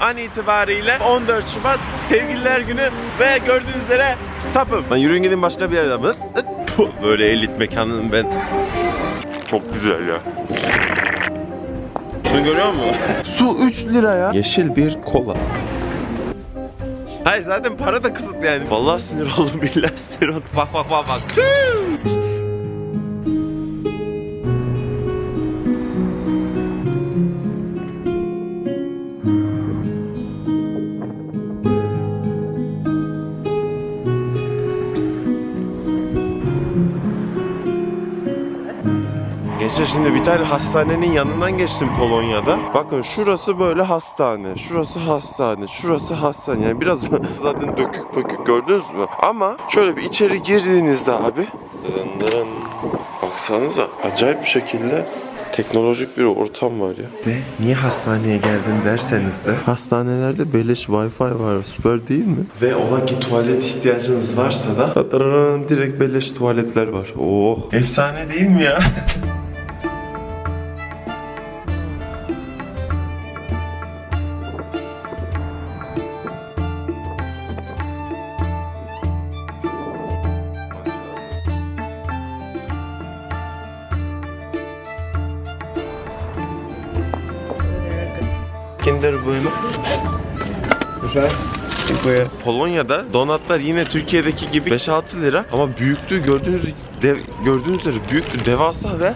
An itibariyle 14 Şubat Sevgililer Günü ve gördüğünüz üzere sapım. Lan yürüyün gidin başka bir yere. Hıt, hıt. Puh, Böyle elit mekanın ben. Çok güzel ya. Şunu görüyor musun? Su 3 liraya. Yeşil bir kola. Hayır zaten para da kısıtlı yani. Vallahi sinir oldum billahi sinir oldum. Bak bak bak bak. Şimdi bir tane hastanenin yanından geçtim Polonya'da. Bakın şurası böyle hastane, şurası hastane, şurası hastane. Yani biraz zaten dökük pökük gördünüz mü? Ama şöyle bir içeri girdiğinizde abi. Dırın dırın. Baksanıza acayip bir şekilde teknolojik bir ortam var ya. Ve niye hastaneye geldin derseniz de hastanelerde beleş wifi var süper değil mi? Ve ola ki tuvalet ihtiyacınız varsa da direkt beleş tuvaletler var. Oh efsane değil mi ya? Kinder Bueno. Polonya'da donatlar yine Türkiye'deki gibi 5-6 lira ama büyüklüğü gördüğünüz dev, gördüğünüz üzere büyüklüğü devasa ve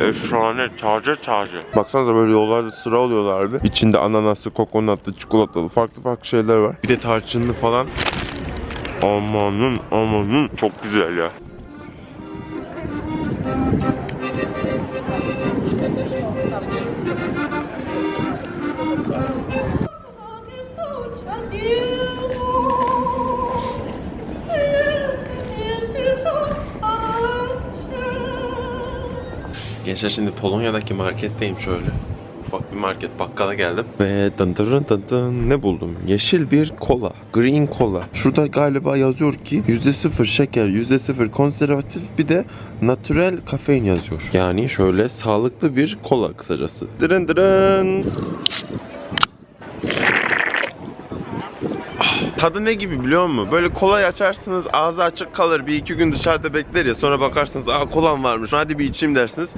Efsane, taze taze. Baksanıza böyle yollarda sıra oluyorlardı. İçinde ananaslı, kokonatlı, çikolatalı farklı farklı şeyler var. Bir de tarçınlı falan. Amanın amanın çok güzel ya. Gençler şimdi Polonya'daki marketteyim şöyle. Ufak bir market bakkala geldim. Ve dın dın dın dın ne buldum? Yeşil bir kola. Green kola. Şurada galiba yazıyor ki %0 şeker, %0 konservatif bir de natural kafein yazıyor. Yani şöyle sağlıklı bir kola kısacası. Dırın dırın. Tadı ne gibi biliyor musun? Böyle kolay açarsınız ağzı açık kalır bir iki gün dışarıda bekler ya sonra bakarsınız aa kolam varmış hadi bir içeyim dersiniz.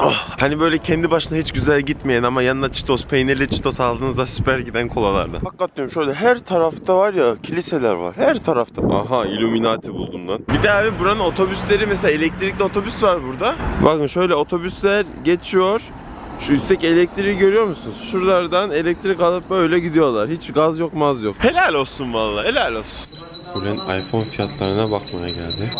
Ah, hani böyle kendi başına hiç güzel gitmeyen ama yanına çitos, peynirli çitos aldığınızda süper giden kolalardan. Hakikat diyorum şöyle her tarafta var ya kiliseler var. Her tarafta. Aha Illuminati buldum lan. Bir de abi buranın otobüsleri mesela elektrikli otobüs var burada. Bakın şöyle otobüsler geçiyor. Şu üstteki elektriği görüyor musunuz? Şuralardan elektrik alıp böyle gidiyorlar. Hiç gaz yok maz yok. Helal olsun vallahi helal olsun. Buranın iPhone fiyatlarına bakmaya geldi.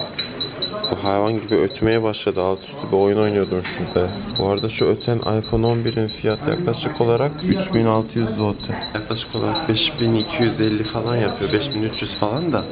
Hayvan gibi ötmeye başladı. Alt üstü bir oyun oynuyordum şurada. Bu arada şu öten iPhone 11'in fiyatı yaklaşık olarak 3600 zloty. Yaklaşık olarak 5250 falan yapıyor. 5300 falan da.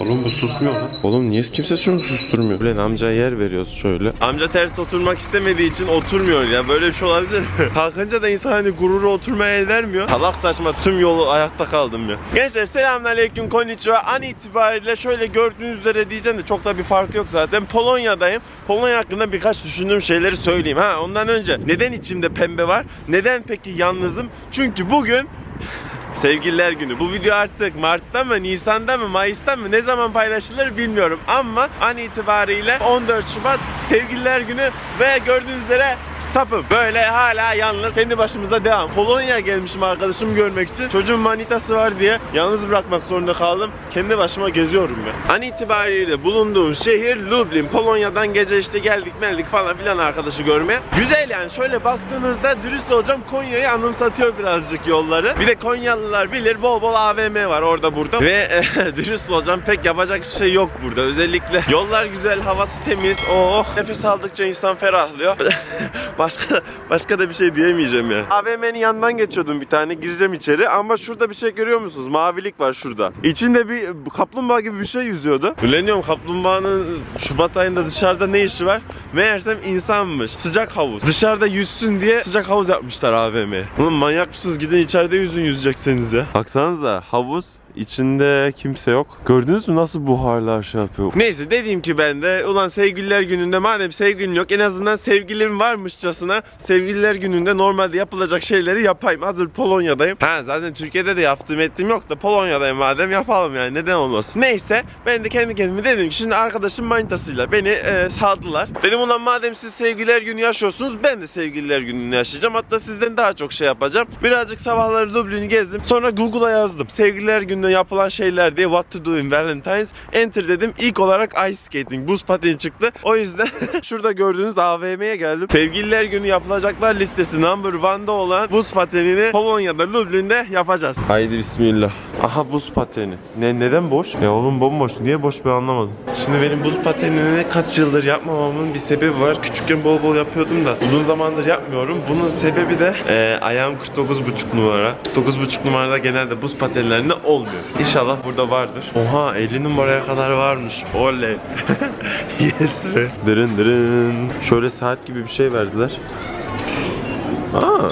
Oğlum bu susmuyor lan. Oğlum niye kimse şunu susturmuyor? Ulan amcaya yer veriyoruz şöyle. Amca ters oturmak istemediği için oturmuyor ya. Böyle bir şey olabilir mi? Kalkınca da insan hani gururu oturmaya el vermiyor. Salak saçma tüm yolu ayakta kaldım ya. Gençler selamünaleyküm konnichiwa. An itibariyle şöyle gördüğünüz üzere diyeceğim de çok da bir farkı yok zaten. Polonya'dayım. Polonya hakkında birkaç düşündüğüm şeyleri söyleyeyim. Ha ondan önce neden içimde pembe var? Neden peki yalnızım? Çünkü bugün Sevgililer günü. Bu video artık Mart'ta mı, Nisan'da mı, Mayıs'ta mı ne zaman paylaşılır bilmiyorum. Ama an itibariyle 14 Şubat Sevgililer günü ve gördüğünüz üzere sapım. Böyle hala yalnız kendi başımıza devam. Polonya gelmişim arkadaşımı görmek için. Çocuğun manitası var diye yalnız bırakmak zorunda kaldım. Kendi başıma geziyorum ben. An itibariyle bulunduğum şehir Lublin. Polonya'dan gece işte geldik meldik falan filan arkadaşı görmeye. Güzel yani şöyle baktığınızda dürüst olacağım Konya'yı anımsatıyor birazcık yolları. Bir de Konyalılar bilir bol bol AVM var orada burada. Ve dürüst olacağım pek yapacak bir şey yok burada. Özellikle yollar güzel, havası temiz. Oh nefes aldıkça insan ferahlıyor. başka başka da bir şey diyemeyeceğim ya. AVM'nin yanından geçiyordum bir tane gireceğim içeri ama şurada bir şey görüyor musunuz? Mavilik var şurada. İçinde bir kaplumbağa gibi bir şey yüzüyordu. Bileniyorum kaplumbağanın Şubat ayında dışarıda ne işi var? Meğersem insanmış. Sıcak havuz. Dışarıda yüzsün diye sıcak havuz yapmışlar AVM'ye. Oğlum manyak mısınız? Gidin içeride yüzün yüzecekseniz ya. Baksanıza havuz içinde kimse yok. Gördünüz mü nasıl buharlar şey yapıyor? Neyse dediğim ki ben de ulan sevgililer gününde madem sevgilin yok en azından sevgilim varmışçasına sevgililer gününde normalde yapılacak şeyleri yapayım. Hazır Polonya'dayım. Ha zaten Türkiye'de de yaptığım ettiğim yok da Polonya'dayım madem yapalım yani neden olmasın. Neyse ben de kendi kendime dedim ki şimdi arkadaşım manitasıyla beni e, saldılar. Dedim ulan madem siz sevgililer günü yaşıyorsunuz ben de sevgililer gününü yaşayacağım. Hatta sizden daha çok şey yapacağım. Birazcık sabahları Dublin'i gezdim. Sonra Google'a yazdım. Sevgililer gününde yapılan şeyler diye what to do in Valentine's. Enter dedim. İlk olarak ice skating, buz pateni çıktı. O yüzden şurada gördüğünüz AVM'ye geldim. Sevgililer günü yapılacaklar listesi number one'da olan buz patenini Polonya'da Dublin'de yapacağız. Haydi bismillah. Aha buz pateni. Ne neden boş? Ya oğlum bomboş. Niye boş ben anlamadım. Şimdi benim buz patenini kaç yıldır yapmamamın bir sebebi var. Küçükken bol bol yapıyordum da uzun zamandır yapmıyorum. Bunun sebebi de e, ayağım 49,5 numara. 49,5 numarada genelde buz patenlerinde olmuyor. İnşallah burada vardır. Oha 50 numaraya kadar varmış. Oley. yes be. Dırın dırın. Şöyle saat gibi bir şey verdiler. Aa.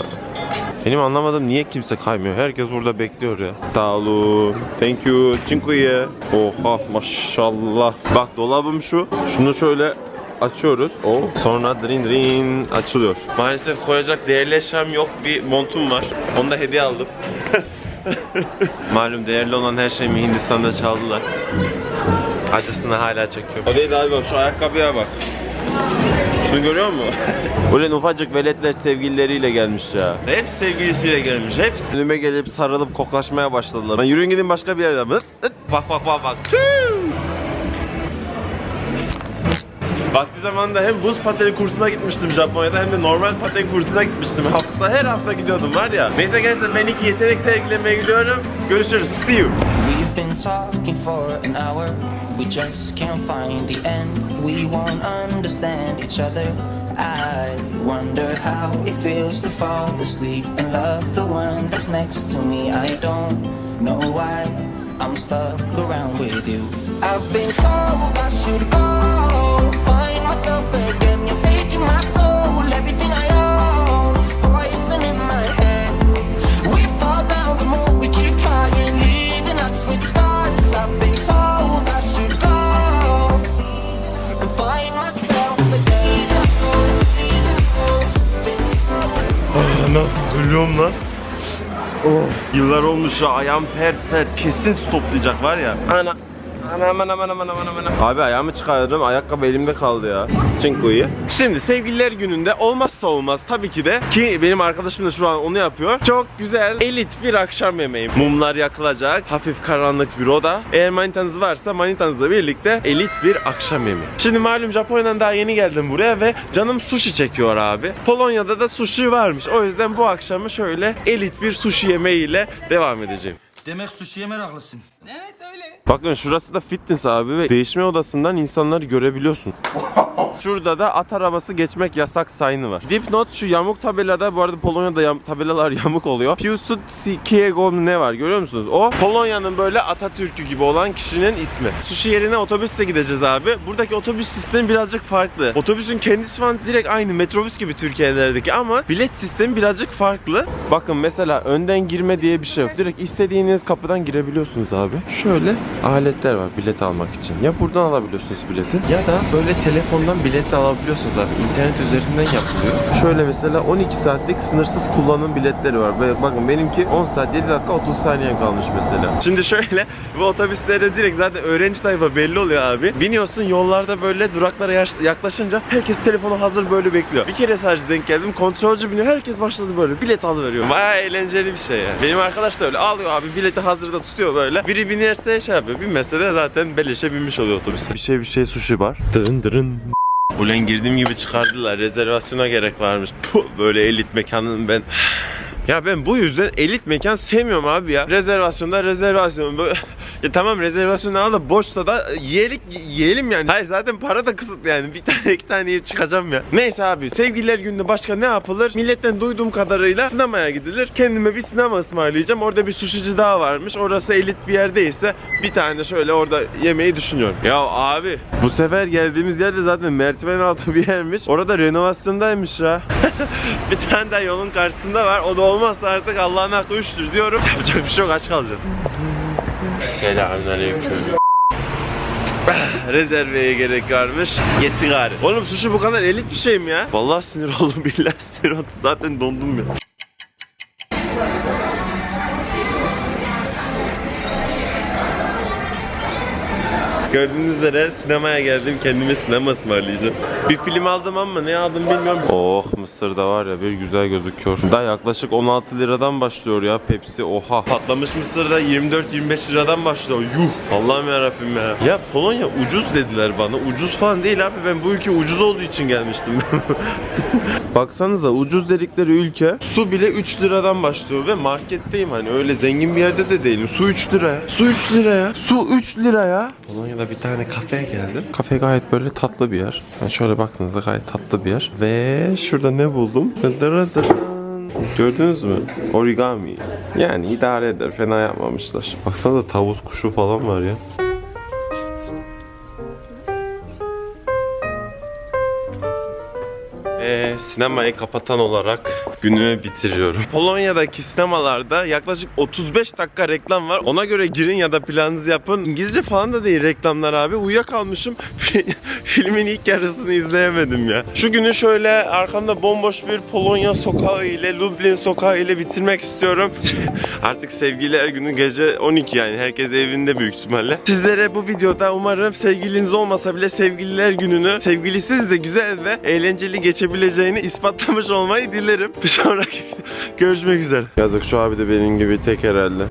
Benim anlamadım niye kimse kaymıyor. Herkes burada bekliyor ya. Sağ olun. Thank you. Dziękuję. Oha maşallah. Bak dolabım şu. Şunu şöyle açıyoruz. Oh. Sonra drin drin açılıyor. Maalesef koyacak değerli eşyam yok. Bir montum var. Onu da hediye aldım. Malum değerli olan her şeyimi Hindistan'da çaldılar. Acısını hala çekiyorum. O değil abi bak şu ayakkabıya bak. Şunu görüyor musun? Ulan ufacık veletler sevgilileriyle gelmiş ya. Hepsi sevgilisiyle gelmiş, hepsi. Önüme gelip sarılıp koklaşmaya başladılar. Lan yürüyün gidin başka bir hıt. Bak bak bak bak. Tüh! Vakti zamanında hem buz pateni kursuna gitmiştim Japonya'da hem de normal paten kursuna gitmiştim. Hafta her hafta gidiyordum var ya. Neyse gençler ben iki yetenek sergilemeye gidiyorum. Görüşürüz. See you. We've been talking for an hour. We just can't find the end. We won't understand each other. I wonder how it feels to fall asleep and love the one that's next to me. I don't know why I'm stuck around with you. I've been told I should go Ana ölüyorum lan. Yıllar olmuş ya ayağım pert pert kesin stoplayacak var ya. Ana. Anam anam anam anam anam. Abi ayağımı çıkardım ayakkabı elimde kaldı ya. Çinkoyu. Şimdi sevgililer gününde olmazsa olmaz tabii ki de ki benim arkadaşım da şu an onu yapıyor. Çok güzel elit bir akşam yemeği. Mumlar yakılacak. Hafif karanlık bir oda. Eğer manitanız varsa manitanızla birlikte elit bir akşam yemeği. Şimdi malum Japonya'dan daha yeni geldim buraya ve canım sushi çekiyor abi. Polonya'da da sushi varmış. O yüzden bu akşamı şöyle elit bir sushi yemeğiyle devam edeceğim. Demek sushi'ye meraklısın. Bakın şurası da fitness abi ve değişme odasından insanları görebiliyorsun. Şurada da at arabası geçmek yasak sign var. Dipnot şu yamuk tabelada bu arada Polonya'da yam- tabelalar yamuk oluyor. Piłsudskiego ne var görüyor musunuz? O Polonya'nın böyle Atatürk'ü gibi olan kişinin ismi. Sushi yerine otobüsle gideceğiz abi. Buradaki otobüs sistemi birazcık farklı. Otobüsün kendisi falan direkt aynı metrobüs gibi Türkiye'lerdeki ama bilet sistemi birazcık farklı. Bakın mesela önden girme diye bir şey yok. Direkt istediğiniz kapıdan girebiliyorsunuz abi. Şöyle aletler var bilet almak için. Ya buradan alabiliyorsunuz bileti ya da böyle telefondan bilet alabiliyorsunuz abi. İnternet üzerinden yapılıyor. Şöyle mesela 12 saatlik sınırsız kullanım biletleri var. Bakın benimki 10 saat 7 dakika 30 saniye kalmış mesela. Şimdi şöyle bu otobüslerde direkt zaten öğrenci tayfa belli oluyor abi. Biniyorsun yollarda böyle duraklara yaklaşınca herkes telefonu hazır böyle bekliyor. Bir kere sadece denk geldim. Kontrolcü biniyor. Herkes başladı böyle bilet alıveriyor. Baya eğlenceli bir şey ya. Benim arkadaş da öyle alıyor abi bileti hazırda tutuyor böyle. Biri binerse şey yapıyor. Binmezse de zaten beleşe binmiş oluyor otobüse. Bir şey bir şey sushi var. Dırın dırın. Ulan girdiğim gibi çıkardılar. Rezervasyona gerek varmış. Puh, böyle elit mekanın ben... Ya ben bu yüzden elit mekan sevmiyorum abi ya. Rezervasyonda rezervasyon. Böyle... ya tamam rezervasyonu al da boşsa da yiyelim, yiyelim yani. Hayır zaten para da kısıtlı yani. Bir tane iki tane yiyip çıkacağım ya. Neyse abi sevgililer gününde başka ne yapılır? Milletten duyduğum kadarıyla sinemaya gidilir. Kendime bir sinema ısmarlayacağım. Orada bir sushici daha varmış. Orası elit bir yerdeyse bir tane şöyle orada yemeyi düşünüyorum. Ya abi bu sefer geldiğimiz yerde zaten merdiven altı bir yermiş. Orada renovasyondaymış ya. bir tane daha yolun karşısında var. O da olmazsa artık Allah'ın hakkı üçtür diyorum. Yapacak bir şey yok aç kalacağız. Selamünaleyküm. Rezerveye gerek varmış. Yetti gari. Oğlum sushi bu kadar elit bir şey mi ya? Vallahi sinir oldum billahi sinir oldum. Zaten dondum ya. Gördüğünüz üzere sinemaya geldim. Kendime sinema ısmarlayacağım. Bir film aldım ama ne aldım bilmiyorum. Oh Mısır'da var ya bir güzel gözüküyor. Da yaklaşık 16 liradan başlıyor ya Pepsi. Oha. Patlamış Mısır'da 24-25 liradan başlıyor. Yuh. Allah'ım yarabbim ya. Ya Polonya ucuz dediler bana. Ucuz falan değil abi. Ben bu ülke ucuz olduğu için gelmiştim. Baksanıza ucuz dedikleri ülke su bile 3 liradan başlıyor ve marketteyim hani öyle zengin bir yerde de değilim. Su 3 liraya. Su 3 liraya. Su 3 liraya. Polonya'da bir tane kafeye geldim. Kafe gayet böyle tatlı bir yer. Yani şöyle baktığınızda gayet tatlı bir yer. Ve şurada ne buldum? Gördünüz mü? Origami. Yani idare eder. Fena yapmamışlar. Baksanıza tavus kuşu falan var ya. Sinemayı kapatan olarak günümü bitiriyorum. Polonya'daki sinemalarda yaklaşık 35 dakika reklam var. Ona göre girin ya da planınızı yapın. İngilizce falan da değil reklamlar abi. Uyuyakalmışım. Filmin ilk yarısını izleyemedim ya. Şu günü şöyle arkamda bomboş bir Polonya sokağı ile Lublin sokağı ile bitirmek istiyorum. Artık sevgililer günü gece 12 yani. Herkes evinde büyük ihtimalle. Sizlere bu videoda umarım sevgiliniz olmasa bile sevgililer gününü sevgilisiz de güzel ve eğlenceli geçebileceğini ispatlamış olmayı dilerim. Bir sonraki görüşmek üzere. Yazık şu abi de benim gibi tek herhalde.